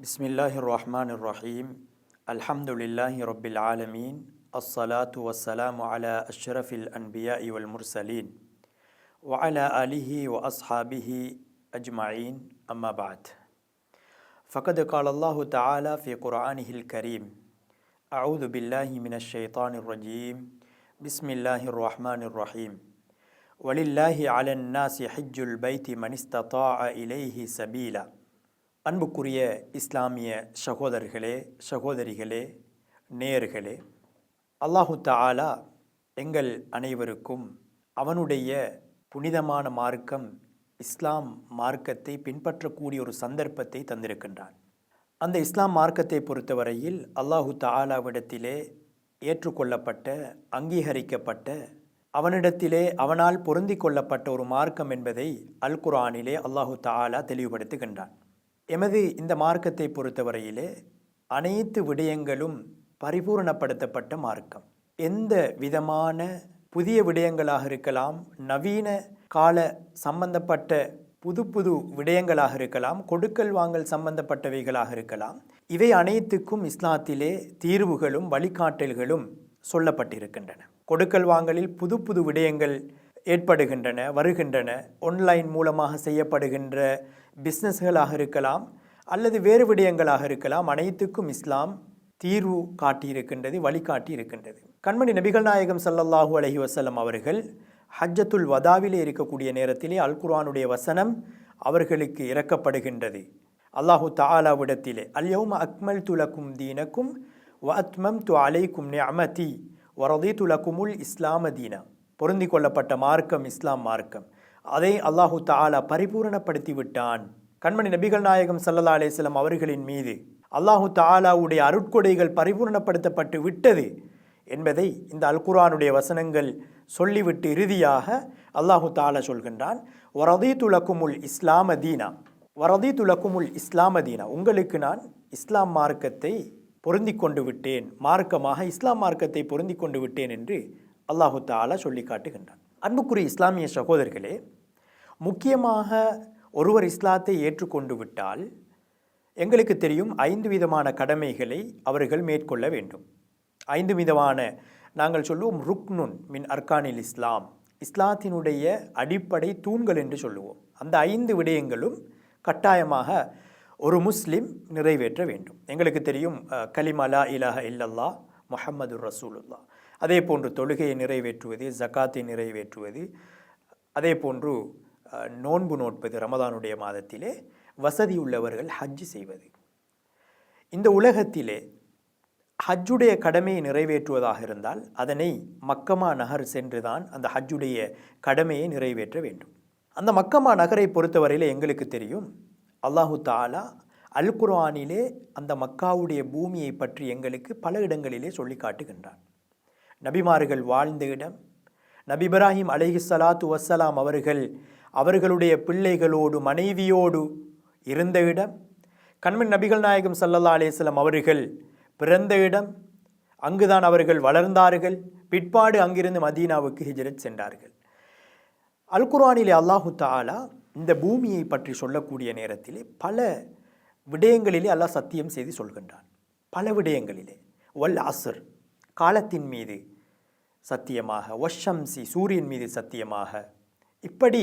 بسم الله الرحمن الرحيم الحمد لله رب العالمين الصلاة والسلام على أشرف الأنبياء والمرسلين وعلى آله وأصحابه أجمعين أما بعد فقد قال الله تعالى في قرآنه الكريم أعوذ بالله من الشيطان الرجيم بسم الله الرحمن الرحيم ولله على الناس حج البيت من استطاع إليه سبيلا அன்புக்குரிய இஸ்லாமிய சகோதரர்களே சகோதரிகளே நேயர்களே அல்லாஹு தாலா எங்கள் அனைவருக்கும் அவனுடைய புனிதமான மார்க்கம் இஸ்லாம் மார்க்கத்தை பின்பற்றக்கூடிய ஒரு சந்தர்ப்பத்தை தந்திருக்கின்றான். அந்த இஸ்லாம் மார்க்கத்தை பொறுத்தவரையில் அல்லாஹு தாலாவிடத்திலே ஏற்றுக்கொள்ளப்பட்ட அங்கீகரிக்கப்பட்ட அவனிடத்திலே அவனால் பொருந்தி கொள்ளப்பட்ட ஒரு மார்க்கம் என்பதை அல் குர்ஆனிலே அல்லாஹு தாலா தெளிவுபடுத்துகின்றான். எமது இந்த மார்க்கத்தை பொறுத்தவரையிலே அனைத்து விடயங்களும் பரிபூரணப்படுத்தப்பட்ட மார்க்கம். எந்த விதமான புதிய விடயங்களாக இருக்கலாம் நவீன கால சம்பந்தப்பட்ட புது புது விடயங்களாக இருக்கலாம் கொடுக்கல் வாங்கல் சம்பந்தப்பட்டவைகளாக இருக்கலாம் இவை அனைத்துக்கும் இஸ்லாத்திலே தீர்வுகளும் வழிகாட்டல்களும் சொல்லப்பட்டிருக்கின்றன. கொடுக்கல் வாங்கலில் புது புது விடயங்கள் ஏற்படுகின்றன வருகின்றன ஆன்லைன் மூலமாக செய்யப்படுகின்ற பிஸ்னஸ்களாக இருக்கலாம் அல்லது வேறு விடயங்களாக இருக்கலாம் அனைத்துக்கும் இஸ்லாம் தீர்வு காட்டியிருக்கின்றது வழிகாட்டி இருக்கின்றது கண்மணி நபிகள் நாயகம் சல்லல்லாஹூ அலஹி வசலம் அவர்கள் ஹஜ்ஜத்துல் வதாவிலே இருக்கக்கூடிய நேரத்திலே அல் குர்ஆனுடைய வசனம் அவர்களுக்கு இறக்கப்படுகின்றது. அல்லாஹு தாலாவிடத்திலே அல்யௌம அக்மல் துலக்கும் தீனக்கும் வ அத்மம் து அலைக்கும் நியமதி வரதி துலக்குமுல் இஸ்லாம தீனா. பொருந்தி கொள்ளப்பட்ட மார்க்கம் இஸ்லாம் மார்க்கம். அதை அல்லாஹு தாலா பரிபூரணப்படுத்தி விட்டான் கண்மணி நபிகள் நாயகம் சல்லல்லா அலைஹி அவர்களின் மீது அல்லாஹு தாலாவுடைய அருட்கொடைகள் பரிபூரணப்படுத்தப்பட்டு விட்டது என்பதை இந்த அல்குரானுடைய வசனங்கள் சொல்லிவிட்டு இறுதியாக அல்லாஹு தாலா சொல்கின்றான். வரதி துலக்குமுல் இஸ்லாம தீனா. வரதி துலக்குமுல் இஸ்லாம தீனா. உங்களுக்கு நான் இஸ்லாம் மார்க்கத்தை பொருந்தி கொண்டு விட்டேன். மார்க்கமாக இஸ்லாம் மார்க்கத்தை பொருந்தி கொண்டு விட்டேன் என்று அல்லாஹு தாலா சொல்லி காட்டுகின்றான் அன்புக்குரிய இஸ்லாமிய சகோதரர்களே முக்கியமாக ஒருவர் இஸ்லாத்தை ஏற்றுக்கொண்டு விட்டால் எங்களுக்கு தெரியும் ஐந்து விதமான கடமைகளை அவர்கள் மேற்கொள்ள வேண்டும். ஐந்து விதமான நாங்கள் சொல்லுவோம் ருக்னுன் மின் அர்கானில் இஸ்லாம். இஸ்லாத்தினுடைய அடிப்படை தூண்கள் என்று சொல்லுவோம். அந்த ஐந்து விடயங்களும் கட்டாயமாக ஒரு முஸ்லிம் நிறைவேற்ற வேண்டும். எங்களுக்கு தெரியும் கலிமலா இலஹ இல்லல்லா முஹம்மது ரசூலுல்லா அதே போன்று தொழுகையை நிறைவேற்றுவது ஜகாத்தை நிறைவேற்றுவது அதே போன்று நோன்பு நோட்பது ரமதானுடைய மாதத்திலே வசதி உள்ளவர்கள் ஹஜ் செய்வது. இந்த உலகத்திலே ஹஜ்ஜுடைய கடமையை நிறைவேற்றுவதாக இருந்தால் அதனை மக்கமா நகர் சென்றுதான் அந்த ஹஜ்ஜுடைய கடமையை நிறைவேற்ற வேண்டும். அந்த மக்கமா நகரை பொறுத்தவரையில் எங்களுக்கு தெரியும் அல்லாஹு தாலா அல் குர்ஆனிலே அந்த மக்காவுடைய பூமியை பற்றி எங்களுக்கு பல இடங்களிலே சொல்லி காட்டுகின்றான். நபிமார்கள் வாழ்ந்த இடம் நபி இப்ராஹிம் அலைஹி சலாத்து வஸ்ஸலாம் அவர்கள் அவர்களுடைய பிள்ளைகளோடு மனைவியோடு இருந்த இடம் கண்மன் நபிகள் நாயகம் சல்லல்லா அலேஸ்லம் அவர்கள் பிறந்த இடம் அங்குதான் அவர்கள் வளர்ந்தார்கள். பிற்பாடு அங்கிருந்து மதீனாவுக்கு ஹிஜரத் சென்றார்கள். அல் குர்ஆனிலே அல்லாஹு தாலா இந்த பூமியை பற்றி சொல்லக்கூடிய நேரத்திலே பல விடயங்களிலே அல்லாஹ் சத்தியம் செய்து சொல்கின்றான். பல விடயங்களிலே. வல் அஸ்ர் காலத்தின் மீது சத்தியமாக ஒஷம்சி சூரியன் மீது சத்தியமாக. இப்படி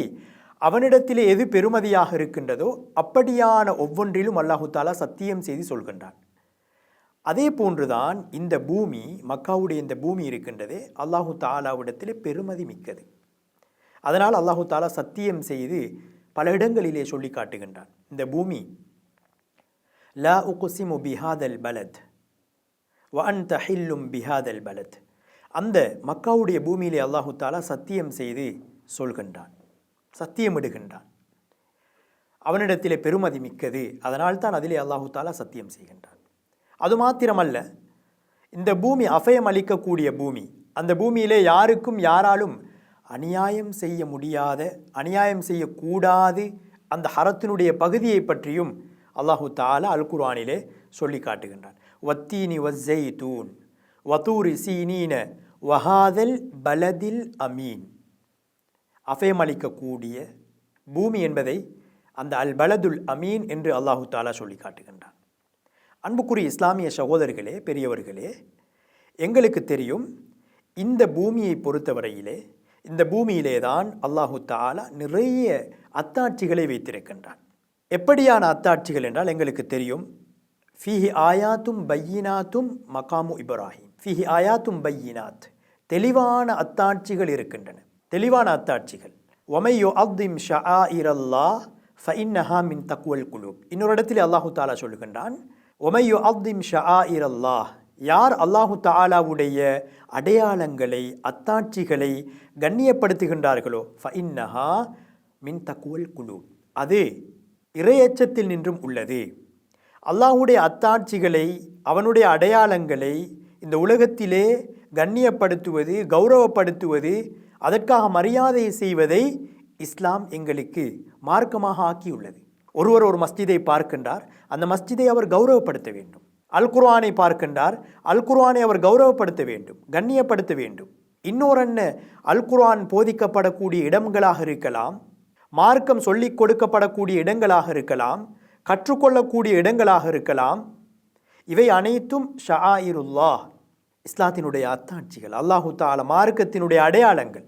அவனிடத்திலே எது பெருமதியாக இருக்கின்றதோ அப்படியான ஒவ்வொன்றிலும் அல்லாஹு தாலா சத்தியம் செய்து சொல்கின்றான். அதே போன்றுதான் இந்த பூமி மக்காவுடைய இந்த பூமி இருக்கின்றதே அல்லாஹு தாலாவிடத்திலே பெருமதி மிக்கது. அதனால் அல்லாஹு தாலா சத்தியம் செய்து பல இடங்களிலே சொல்லி காட்டுகின்றான். இந்த பூமி லா உகுசிமு பிஹாதல் பலத் வன் தஹில்லும் பிஹாதல் பலத். அந்த மக்காவுடைய பூமியிலே அல்லாஹு தாலா சத்தியம் செய்து சொல்கின்றான். சத்தியமிடுகின்றான். அவனிடத்திலே பெருமதி மிக்கது. அதனால் தான் அதிலே அல்லாஹு தாலா சத்தியம் செய்கின்றான். அது மாத்திரமல்ல இந்த பூமி அபயம் அளிக்கக்கூடிய பூமி. அந்த பூமியிலே யாருக்கும் யாராலும் அநியாயம் செய்ய முடியாத அநியாயம் செய்யக்கூடாது அந்த ஹரத்தினுடைய பகுதியை பற்றியும் அல்லாஹு தாலா அல் குர்ஆனிலே சொல்லி காட்டுகின்றான். வத்தீனி வஸ்ஸை தூன் வதூரி சீனீன வஹாதல் பலதில் அமீன். அஃபேமளிக்கக்கூடிய பூமி என்பதை அந்த அல் பலதுல் அமீன் என்று அல்லாஹு தாலா சொல்லி காட்டுகின்றான். அன்புக்குரிய இஸ்லாமிய சகோதரர்களே பெரியவர்களே எங்களுக்கு தெரியும் இந்த பூமியை பொறுத்தவரையிலே இந்த பூமியிலே தான் அல்லாஹு தாலா நிறைய அத்தாட்சிகளை வைத்திருக்கின்றான். எப்படியான அத்தாட்சிகள் என்றால் எங்களுக்கு தெரியும் ஃபிஹி ஆயாத்தும் பையினாத்தும் மகாமு இப்ராஹிம். ஃபிஹி ஆயாத்தும் பையினாத் தெளிவான அத்தாட்சிகள் இருக்கின்றன. தெளிவான அத்தாட்சிகள். ஒமையோ அப்திம் ஷா இரல்லா ஃபஇன்னஹா மின் தக்குவல் குழு இன்னொரு இடத்தில் அல்லாஹு தாலா சொல்லுகின்றான் ஒமையோ அப்திம் ஷா இரல்லா யார் அல்லாஹு தாலாவுடைய அடையாளங்களை அத்தாட்சிகளை கண்ணியப்படுத்துகின்றார்களோ ஃபஇன்னஹா மின் தக்குவல் குழு அது இறையச்சத்தில் நின்றும் உள்ளது. அல்லாஹுடைய அத்தாட்சிகளை அவனுடைய அடையாளங்களை இந்த உலகத்திலே கண்ணியப்படுத்துவது கௌரவப்படுத்துவது அதற்காக மரியாதை செய்வதை இஸ்லாம் எங்களுக்கு மார்க்கமாக ஆக்கியுள்ளது. ஒருவர் ஒரு மஸ்ஜிதை பார்க்கின்றார். அந்த மஸ்ஜிதை அவர் கௌரவப்படுத்த வேண்டும். அல் குர்ஆனை பார்க்கின்றார். அல் குர்ஆனை அவர் கௌரவப்படுத்த வேண்டும். கண்ணியப்படுத்த வேண்டும். இன்னொரு என்ன? அல் குர்ஆன் போதிக்கப்படக்கூடிய இடங்களாக இருக்கலாம். மார்க்கம் சொல்லிக் கொடுக்கப்படக்கூடிய இடங்களாக இருக்கலாம். கற்றுக்கொள்ளக்கூடிய இடங்களாக இருக்கலாம். இவை அனைத்தும் ஷாயிருல்லாஹ். இஸ்லாத்தினுடைய அத்தாட்சிகள் அல்லாஹு தால மார்க்கத்தினுடைய அடையாளங்கள்.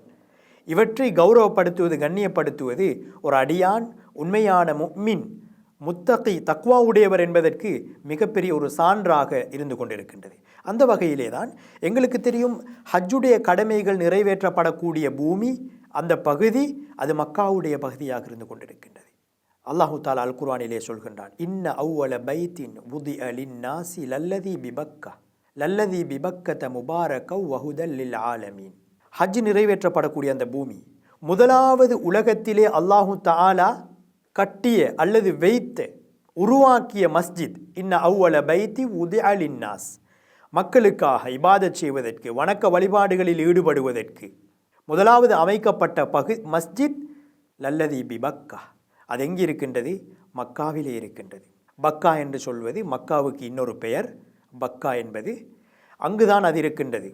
இவற்றை கௌரவப்படுத்துவது கண்ணியப்படுத்துவது ஒரு அடியான் உண்மையான முக்மின் முத்தகி தக்வா உடையவர் என்பதற்கு மிகப்பெரிய ஒரு சான்றாக இருந்து கொண்டிருக்கின்றது. அந்த வகையிலே தான் எங்களுக்கு தெரியும் ஹஜ்ஜுடைய கடமைகள் நிறைவேற்றப்படக்கூடிய பூமி அந்த பகுதி அது மக்காவுடைய பகுதியாக இருந்து கொண்டிருக்கின்றது. அல்லாஹு தாலா அல் குர்ஆனிலே சொல்கின்றான் இன்ன அவ்வள பைத்தின் உதி அலின் நாசி லல்லதி பிபக்கா லல்லதி பிபக்கத முபாரக வஹுதல் லில் ஆலமீன். ஹஜ் நிறைவேற்றப்படக்கூடிய அந்த பூமி முதலாவது உலகத்திலே அல்லாஹு தாலா கட்டிய அல்லது வைத்த உருவாக்கிய மஸ்ஜித். இன்ன அவ்வள பைத்தி உதி மக்களுக்காக இபாதச் செய்வதற்கு வணக்க வழிபாடுகளில் ஈடுபடுவதற்கு முதலாவது அமைக்கப்பட்ட பகு மஸ்ஜித் லல்லதி பிபக்கா. அது எங்கே இருக்கின்றது மக்காவிலே இருக்கின்றது. பக்கா என்று சொல்வது மக்காவுக்கு இன்னொரு பெயர். பக்கா என்பது அங்குதான் அது இருக்கின்றது.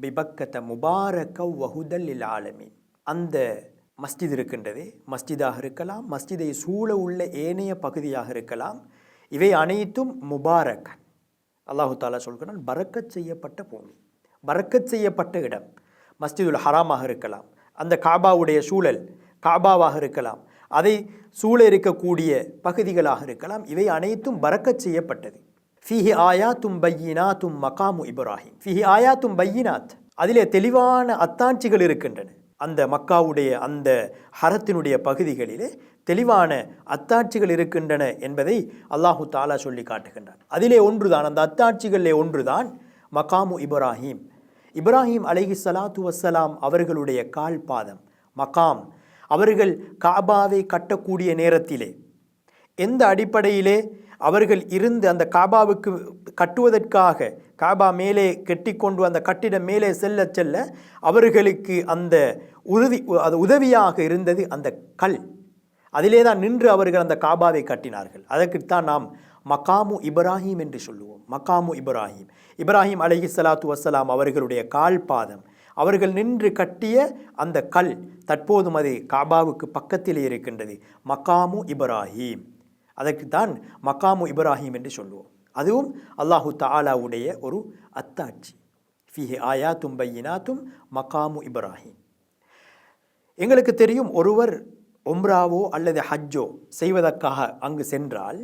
பிபக்கத்த முபாரக வஹுதல் இல் ஆலமீன். அந்த மஸ்ஜித் இருக்கின்றது. மஸ்ஜிதாக இருக்கலாம் மஸ்ஜிதை சூழ உள்ள ஏனைய பகுதியாக இருக்கலாம். இவை அனைத்தும் முபாரக் அல்லாஹு தாலா சொல்கிறான் பறக்கச் செய்யப்பட்ட பூமி பறக்கச் செய்யப்பட்ட இடம் மஸ்ஜிதுல் ஹராமாக இருக்கலாம். அந்த காபாவுடைய சூழல் காபாவாக இருக்கலாம். அதை சூழ இருக்கக்கூடிய பகுதிகளாக இருக்கலாம். இவை அனைத்தும் பறக்கச் செய்யப்பட்டது. ஃபிஹி ஆயாத்தும் பையினாத்தும் மகாமு இப்ராஹிம் ஃபிஹி ஆயாத்தும் பையினாத் அதிலே தெளிவான அத்தாட்சிகள் இருக்கின்றன அந்த மக்காவுடைய அந்த ஹரத்தினுடைய பகுதிகளிலே தெளிவான அத்தாட்சிகள் இருக்கின்றன என்பதை அல்லாஹு தாலா சொல்லி காட்டுகின்றான் அதிலே ஒன்றுதான் அந்த அத்தாட்சிகளிலே ஒன்றுதான் மகாமு இப்ராஹிம் இப்ராஹிம் அலைஹி சலாத்து வசலாம் அவர்களுடைய கால் பாதம் மகாம் அவர்கள் காபாவை கட்டக்கூடிய நேரத்திலே எந்த அடிப்படையிலே அவர்கள் இருந்து அந்த காபாவுக்கு கட்டுவதற்காக காபா மேலே கெட்டிக்கொண்டு அந்த கட்டிடம் மேலே செல்ல செல்ல அவர்களுக்கு அந்த உறுதி அது உதவியாக இருந்தது அந்த கல். அதிலே தான் நின்று அவர்கள் அந்த காபாவை கட்டினார்கள். அதற்குத்தான் நாம் மகாமு இப்ராஹிம் என்று சொல்லுவோம். மகாமு இப்ராஹிம். இப்ராஹிம் அலஹி சலாத்து வசலாம் அவர்களுடைய கால் பாதம் அவர்கள் நின்று கட்டிய அந்த கல் தற்போதும் அது காபாவுக்கு பக்கத்திலே இருக்கின்றது. மக்காமு இப்ராஹிம். அதற்குத்தான் மகாமு இப்ராஹிம் என்று சொல்லுவோம். அதுவும் அல்லாஹு தாலாவுடைய ஒரு அத்தாட்சி. ஃபிஹி ஆயா தும்பையினாத்தும் மகாமு இப்ராஹிம். எங்களுக்கு தெரியும் ஒருவர் ஒம்ராவோ அல்லது ஹஜ்ஜோ செய்வதற்காக அங்கு சென்றால்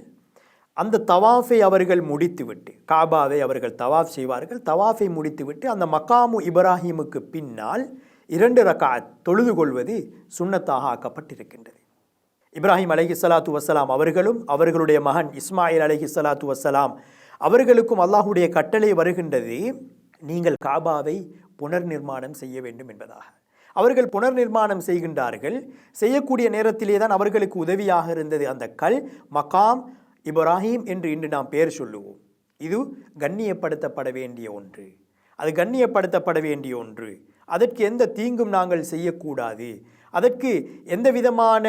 அந்த தவாஃபை அவர்கள் முடித்துவிட்டு காபாவை அவர்கள் தவாஃப் செய்வார்கள். தவாஃபை முடித்துவிட்டு அந்த மக்காமு இப்ராஹிமுக்கு பின்னால் இரண்டு ரகாத் தொழுது கொள்வது சுண்ணத்தாக ஆக்கப்பட்டிருக்கின்றது. இப்ராஹிம் அலஹி சலாத்து வசலாம் அவர்களும் அவர்களுடைய மகன் இஸ்மாயில் அலஹி சலாத்து வசலாம் அவர்களுக்கும் அல்லாஹுடைய கட்டளை வருகின்றது நீங்கள் காபாவை புனர் நிர்மாணம் செய்ய வேண்டும் என்பதாக. அவர்கள் புனர் நிர்மாணம் செய்கின்றார்கள் செய்யக்கூடிய நேரத்திலே தான் அவர்களுக்கு உதவியாக இருந்தது அந்த கல் மகாம் இப்ராஹிம் என்று இன்று நாம் பெயர் சொல்லுவோம். இது கண்ணியப்படுத்தப்பட வேண்டிய ஒன்று. அது கண்ணியப்படுத்தப்பட வேண்டிய ஒன்று. அதற்கு எந்த தீங்கும் நாங்கள் செய்யக்கூடாது. அதற்கு எந்த விதமான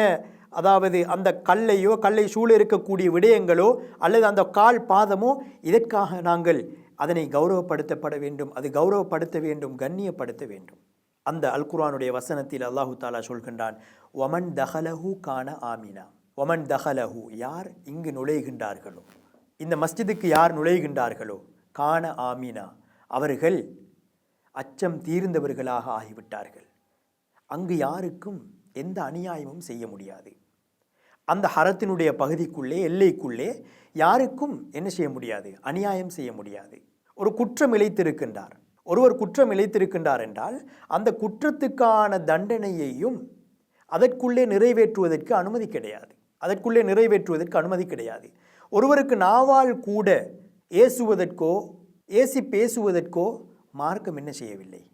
அதாவது அந்த கல்லையோ கல்லை சூழ இருக்கக்கூடிய விடயங்களோ அல்லது அந்த கால் பாதமோ இதற்காக நாங்கள் அதனை கௌரவப்படுத்தப்பட வேண்டும். அது கௌரவப்படுத்த வேண்டும் கண்ணியப்படுத்த வேண்டும். அந்த அல்குரானுடைய வசனத்தில் அல்லாஹு தாலா சொல்கின்றான் ஒமன் தஹலஹு கான ஆமினா. ஒமன் தஹலஹு யார் இங்கு நுழைகின்றார்களோ? இந்த மஸ்ஜிதுக்கு யார் நுழைகின்றார்களோ? கான ஆமினா. அவர்கள் அச்சம் தீர்ந்தவர்களாக ஆகிவிட்டார்கள். அங்கு யாருக்கும் எந்த அநியாயமும் செய்ய முடியாது. அந்த ஹரத்தினுடைய பகுதிக்குள்ளே எல்லைக்குள்ளே யாருக்கும் என்ன செய்ய முடியாது? அநியாயம் செய்ய முடியாது. ஒரு குற்றம் இழைத்திருக்கின்றார். ஒருவர் குற்றம் இழைத்திருக்கின்றார் என்றால் அந்த குற்றத்துக்கான தண்டனையையும் அதற்குள்ளே நிறைவேற்றுவதற்கு அனுமதி கிடையாது. அதற்குள்ளே நிறைவேற்றுவதற்கு அனுமதி கிடையாது. ஒருவருக்கு நாவால் கூட ஏசுவதற்கோ ஏசி பேசுவதற்கோ மார்க்கம் என்ன செய்யவில்லை?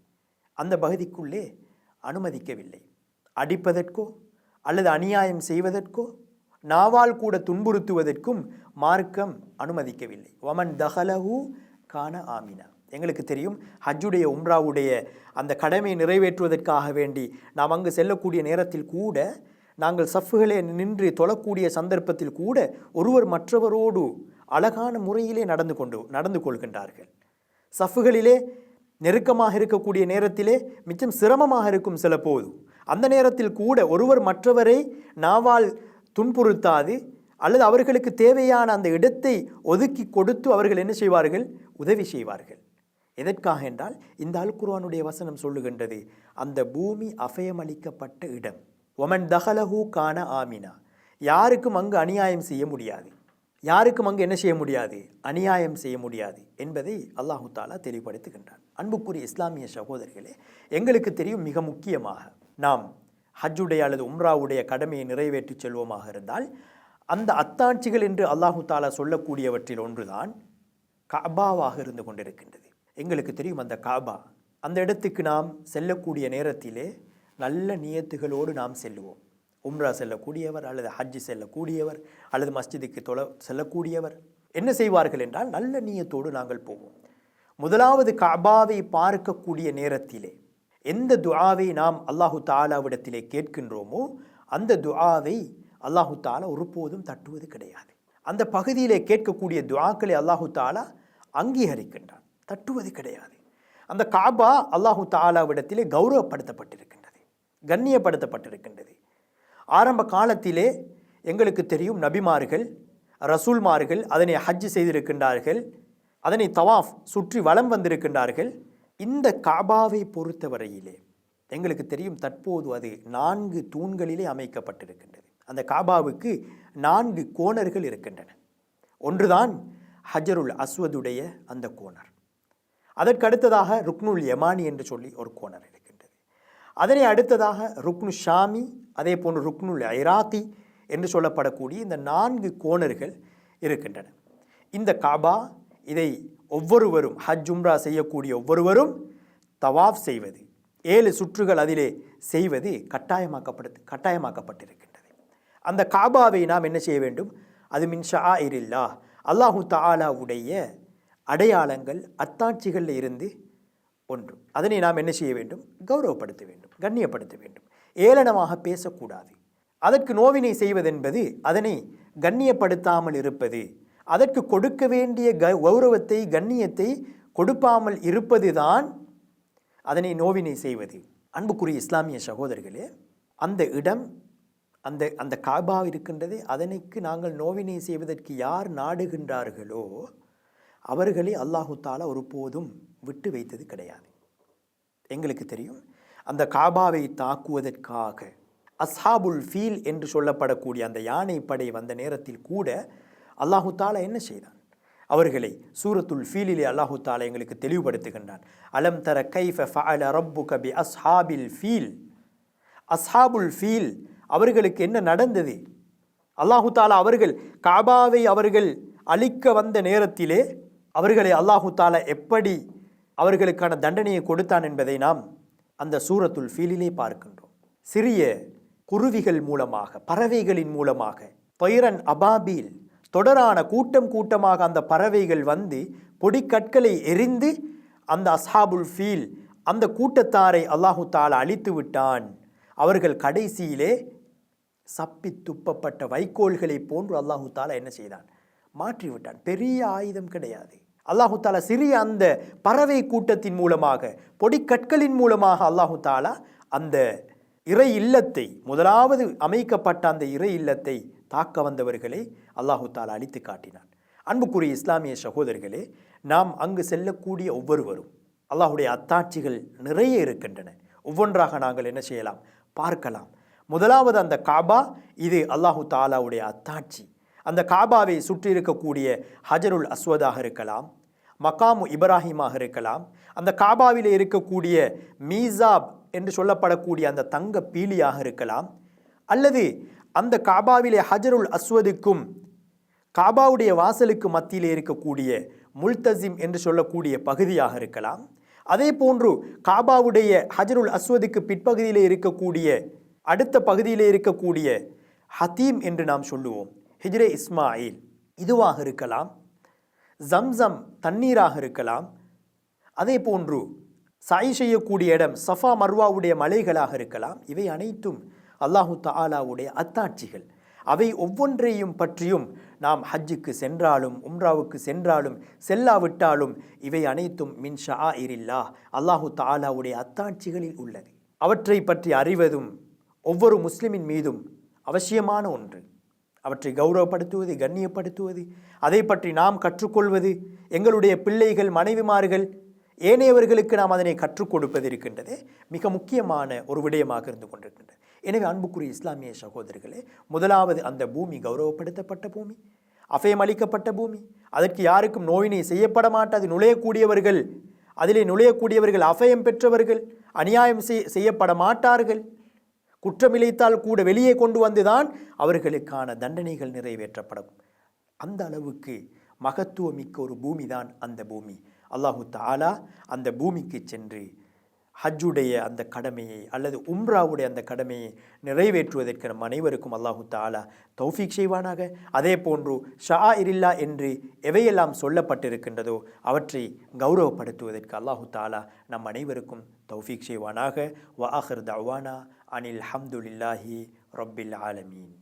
அந்த பகுதிக்குள்ளே அனுமதிக்கவில்லை. அடிப்பதற்கோ அல்லது அநியாயம் செய்வதற்கோ நாவால் கூட துன்புறுத்துவதற்கும் மார்க்கம் அனுமதிக்கவில்லை. ஒமன் தஹலஹூ கான ஆமினா. எங்களுக்கு தெரியும் ஹஜ்ஜுடைய உம்ராவுடைய அந்த கடமையை நிறைவேற்றுவதற்காக வேண்டி நாம் அங்கு செல்லக்கூடிய நேரத்தில் கூட நாங்கள் சஃப்புகளே நின்று தொழக்கூடிய சந்தர்ப்பத்தில் கூட ஒருவர் மற்றவரோடு அழகான முறையிலே நடந்து கொண்டு நடந்து கொள்கின்றார்கள். சஃப்புகளிலே நெருக்கமாக இருக்கக்கூடிய நேரத்திலே மிச்சம் சிரமமாக இருக்கும் சில போது அந்த நேரத்தில் கூட ஒருவர் மற்றவரை நாவால் துன்புறுத்தாது அல்லது அவர்களுக்கு தேவையான அந்த இடத்தை ஒதுக்கி கொடுத்து அவர்கள் என்ன செய்வார்கள்? உதவி செய்வார்கள். எதற்காக என்றால் இந்த அல் குர்வானுடைய வசனம் சொல்லுகின்றது அந்த பூமி அபயமளிக்கப்பட்ட இடம். ஒமன் தஹலஹூ கான ஆமினா. யாருக்கும் அங்கு அநியாயம் செய்ய முடியாது. யாருக்கும் அங்கு என்ன செய்ய முடியாது? அநியாயம் செய்ய முடியாது என்பதை அல்லாஹு தாலா தெளிவுபடுத்துகின்றான். அன்புக்குரிய இஸ்லாமிய சகோதரர்களே எங்களுக்கு தெரியும் மிக முக்கியமாக நாம் ஹஜ்ஜுடைய அல்லது உம்ராவுடைய கடமையை நிறைவேற்றி செல்வோமாக இருந்தால் அந்த அத்தாட்சிகள் என்று அல்லாஹு தாலா சொல்லக்கூடியவற்றில் ஒன்றுதான் காபாவாக இருந்து கொண்டிருக்கின்றது. எங்களுக்கு தெரியும் அந்த காபா. அந்த இடத்துக்கு நாம் செல்லக்கூடிய நேரத்திலே நல்ல நியத்துகளோடு நாம் செல்லுவோம். உம்ரா செல்லக்கூடியவர் அல்லது ஹஜ்ஜி செல்லக்கூடியவர் அல்லது மஸ்ஜிதுக்கு தொலை செல்லக்கூடியவர். என்ன செய்வார்கள் என்றால் நல்ல நீயத்தோடு நாங்கள் போவோம். முதலாவது காபாவை பார்க்கக்கூடிய நேரத்திலே எந்த துஆவை நாம் அல்லாஹு தாலாவிடத்திலே கேட்கின்றோமோ அந்த துஆவை அல்லாஹு தாலா ஒருபோதும் தட்டுவது கிடையாது. அந்த பகுதியிலே கேட்கக்கூடிய துஆக்களை அல்லாஹு தாலா அங்கீகரிக்கின்றான். தட்டுவது கிடையாது. அந்த காபா அல்லாஹு தாலாவிடத்திலே கௌரவப்படுத்தப்பட்டிருக்கின்றது. கண்ணியப்படுத்தப்பட்டிருக்கின்றது. ஆரம்ப காலத்திலே எங்களுக்கு தெரியும் நபிமார்கள் ரசூல்மார்கள் அதனை ஹஜ் செய்திருக்கின்றார்கள் அதனை தவாஃப் சுற்றி வலம் வந்திருக்கின்றார்கள். இந்த காபாவை பொறுத்தவரையிலே எங்களுக்கு தெரியும் தற்போது அது நான்கு தூண்களிலே அமைக்கப்பட்டிருக்கின்றது. அந்த காபாவுக்கு நான்கு கோணர்கள் இருக்கின்றன. ஒன்றுதான் ஹஜருல் அஸ்வதுடைய அந்த கோணர். அதற்கு அடுத்ததாக ருக்னுல் யமானி என்று சொல்லி ஒரு கோணர் இருக்கின்றது. அதனை அடுத்ததாக ருக்னு ஷாமி அதே போன்று ருக்னுல் ஐராத்தி என்று சொல்லப்படக்கூடிய இந்த நான்கு கோணர்கள் இருக்கின்றன. இந்த காபா இதை ஒவ்வொருவரும் ஹஜ் உம்ரா செய்யக்கூடிய ஒவ்வொருவரும் தவாஃப் செய்வது ஏழு சுற்றுகள் அதிலே செய்வது கட்டாயமாக்கப்படுது கட்டாயமாக்கப்பட்டிருக்கின்றது. அந்த காபாவை நாம் என்ன செய்ய வேண்டும்? அது மின்ஷா இரில்லா அல்லாஹு தாலாவுடைய அடையாளங்கள் அத்தாட்சிகளில் இருந்து ஒன்று. அதனை நாம் என்ன செய்ய வேண்டும்? கௌரவப்படுத்த வேண்டும் கண்ணியப்படுத்த வேண்டும். ஏளனமாக பேசக்கூடாது. அதற்கு நோவினை செய்வதென்பது அதனை கண்ணியப்படுத்தாமல் இருப்பது அதற்கு கொடுக்க வேண்டிய க கௌரவத்தை கண்ணியத்தை கொடுப்பாமல் இருப்பதுதான் அதனை நோவினை செய்வது. அன்புக்குரிய இஸ்லாமிய சகோதரர்களே அந்த இடம் அந்த அந்த காபா இருக்கின்றது அதனைக்கு நாங்கள் நோவினை செய்வதற்கு யார் நாடுகின்றார்களோ அவர்களை அல்லாஹு தாலா ஒருபோதும் விட்டு வைத்தது கிடையாது. எங்களுக்கு தெரியும் அந்த காபாவை தாக்குவதற்காக அஸ்ஹாபுல் ஃபீல் என்று சொல்லப்படக்கூடிய அந்த யானை படை வந்த நேரத்தில் கூட அல்லாஹு தாலா என்ன செய்தான்? அவர்களை சூரத்துல் ஃபீலிலே அல்லாஹு தாலா எங்களுக்கு தெளிவுபடுத்துகின்றான். அலம் தர கைஃப ஃபஅல ரப்பு கபி அஸ்ஹாபில் ஃபீல். அஸ்ஹாபுல் ஃபீல் அவர்களுக்கு என்ன நடந்தது? அல்லாஹு தாலா அவர்கள் காபாவை அவர்கள் அழிக்க வந்த நேரத்திலே அவர்களை அல்லாஹு தாலா எப்படி அவர்களுக்கான தண்டனையை கொடுத்தான் என்பதை நாம் அந்த சூரத்துல் ஃபீலிலே பார்க்கின்றோம். சிறிய குருவிகள் மூலமாக பறவைகளின் மூலமாக தொயரன் அபாபீல் தொடரான கூட்டம் கூட்டமாக அந்த பறவைகள் வந்து பொடிக்கற்களை எரிந்து அந்த அசாபுல் ஃபீல் அந்த கூட்டத்தாரை அல்லாஹு தாலா அழித்து விட்டான். அவர்கள் கடைசியிலே சப்பி துப்பப்பட்ட வைக்கோல்களை போன்று அல்லாஹு தாலா என்ன செய்தான்? மாற்றி விட்டான். பெரிய ஆயுதம் கிடையாது. அல்லாஹு தாலா சிறிய அந்த பறவை கூட்டத்தின் மூலமாக பொடிக்கற்களின் மூலமாக அல்லாஹு தாலா அந்த இறை இல்லத்தை முதலாவது அமைக்கப்பட்ட அந்த இறை இல்லத்தை தாக்க வந்தவர்களை அல்லாஹு தாலா அழித்து காட்டினான். அன்புக்குரிய இஸ்லாமிய சகோதரர்களே நாம் அங்கு செல்லக்கூடிய ஒவ்வொருவரும் அல்லாஹுடைய அத்தாட்சிகள் நிறைய இருக்கின்றன. ஒவ்வொன்றாக நாங்கள் என்ன செய்யலாம்? பார்க்கலாம். முதலாவது அந்த காபா இது அல்லாஹு தாலாவுடைய அத்தாட்சி. அந்த காபாவை சுற்றி இருக்கக்கூடிய ஹஜருல் அஸ்வதாக இருக்கலாம் மக்காமு இப்ராஹிமாக இருக்கலாம் அந்த காபாவில் இருக்கக்கூடிய மீசாப் என்று சொல்லப்படக்கூடிய அந்த தங்க பீலியாக இருக்கலாம் அல்லது அந்த காபாவிலே ஹஜருல் அஸ்வதுக்கும் காபாவுடைய வாசலுக்கு மத்தியிலே இருக்கக்கூடிய முல்தசிம் என்று சொல்லக்கூடிய பகுதியாக இருக்கலாம். அதே போன்று காபாவுடைய ஹஜருல் அஸ்வதுக்கு பிற்பகுதியிலே இருக்கக்கூடிய அடுத்த பகுதியிலே இருக்கக்கூடிய ஹத்தீம் என்று நாம் சொல்லுவோம். ஹிஜ்ரே இஸ்மாயில். இதுவாக இருக்கலாம். ஜம்சம் தண்ணீராக இருக்கலாம். அதே போன்று சாய் செய்யக்கூடிய இடம் சஃபா மர்வாவுடைய மலைகளாக இருக்கலாம். இவை அனைத்தும் அல்லாஹு தாலாவுடைய அத்தாட்சிகள். அவை ஒவ்வொன்றையும் பற்றியும் நாம் ஹஜ்ஜுக்கு சென்றாலும் உம்ராவுக்கு சென்றாலும் செல்லாவிட்டாலும் இவை அனைத்தும் மின் ஷா இரில்லா அல்லாஹு தாலாவுடைய அத்தாட்சிகளில் உள்ளது. அவற்றை பற்றி அறிவதும் ஒவ்வொரு முஸ்லிமின் மீதும் அவசியமான ஒன்று. அவற்றை கௌரவப்படுத்துவது கண்ணியப்படுத்துவது அதை பற்றி நாம் கற்றுக்கொள்வது எங்களுடைய பிள்ளைகள் மனைவிமார்கள் ஏனையவர்களுக்கு நாம் அதனை கற்றுக் கொடுப்பது இருக்கின்றது. மிக முக்கியமான ஒரு விடயமாக இருந்து கொண்டிருக்கின்றது. எனவே அன்புக்குரிய இஸ்லாமிய சகோதரர்களே முதலாவது அந்த பூமி கௌரவப்படுத்தப்பட்ட பூமி அஃபயம் அளிக்கப்பட்ட பூமி அதற்கு யாருக்கும் நோயினை செய்யப்பட மாட்டாது நுழையக்கூடியவர்கள் அதிலே நுழையக்கூடியவர்கள் அஃபயம் பெற்றவர்கள் அநியாயம் செய்யப்பட மாட்டார்கள். குற்றமிழைத்தால் கூட வெளியே கொண்டு வந்துதான் அவர்களுக்கான தண்டனைகள் நிறைவேற்றப்படும். அந்த அளவுக்கு மகத்துவமிக்க ஒரு பூமி தான் அந்த பூமி. அல்லாஹு தாலா அந்த பூமிக்கு சென்று ஹஜ்ஜுடைய அந்த கடமையை அல்லது உம்ராவுடைய அந்த கடமையை நிறைவேற்றுவதற்கு நம் அனைவருக்கும் அல்லாஹு தாலா தௌஃபீக் செய்வானாக. அதே போன்று ஷா இரில்லா என்று எவையெல்லாம் சொல்லப்பட்டிருக்கின்றதோ அவற்றை கௌரவப்படுத்துவதற்கு அல்லாஹு தாலா நம் அனைவருக்கும் தௌஃபீக் செய்வானாக. வ ஆஹர் தவானா அனில் ஹம்துலில்லாஹி ரொப்பில் ஆலமீன்.